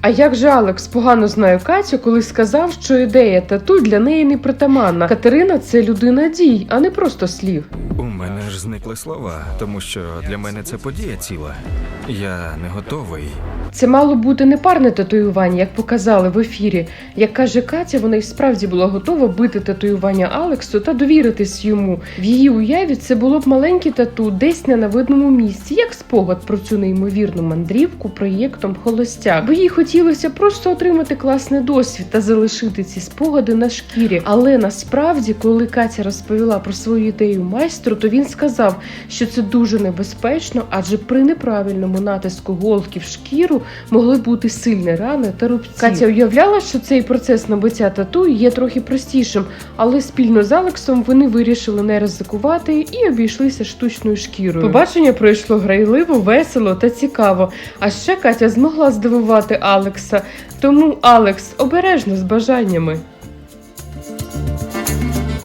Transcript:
А як же Алекс погано знає Катю, коли сказав, що ідея тату для неї не притаманна. Катерина це людина дій, а не просто слів. У мене ж зникли слова, тому що для мене це подія ціла. Я не готовий. Це мало бути не парне татуювання, як показали в ефірі. Як каже Катя, вона й справді була готова бити татуювання Алексу та довіритись йому. В її уяві це було б маленьке тату десь не на навидному місці, як спогад про цю неймовірну мандрівку проєктом Холостяк. Бо їй хотілося просто отримати класний досвід та залишити ці спогади на шкірі. Але насправді, коли Катя розповіла про свою ідею майстру, то він сказав, що це дуже небезпечно, адже при неправильному натиску голки в шкіру могли бути сильні рани та рубці. Катя уявляла, що цей процес набиття тату є трохи простішим, але спільно з Алексом вони вирішили не ризикувати і обійшлися штучною шкірою. Побачення пройшло грайливо, весело та цікаво. А ще Катя змогла здивувати Алекса. Тому Алекс обережно з бажаннями.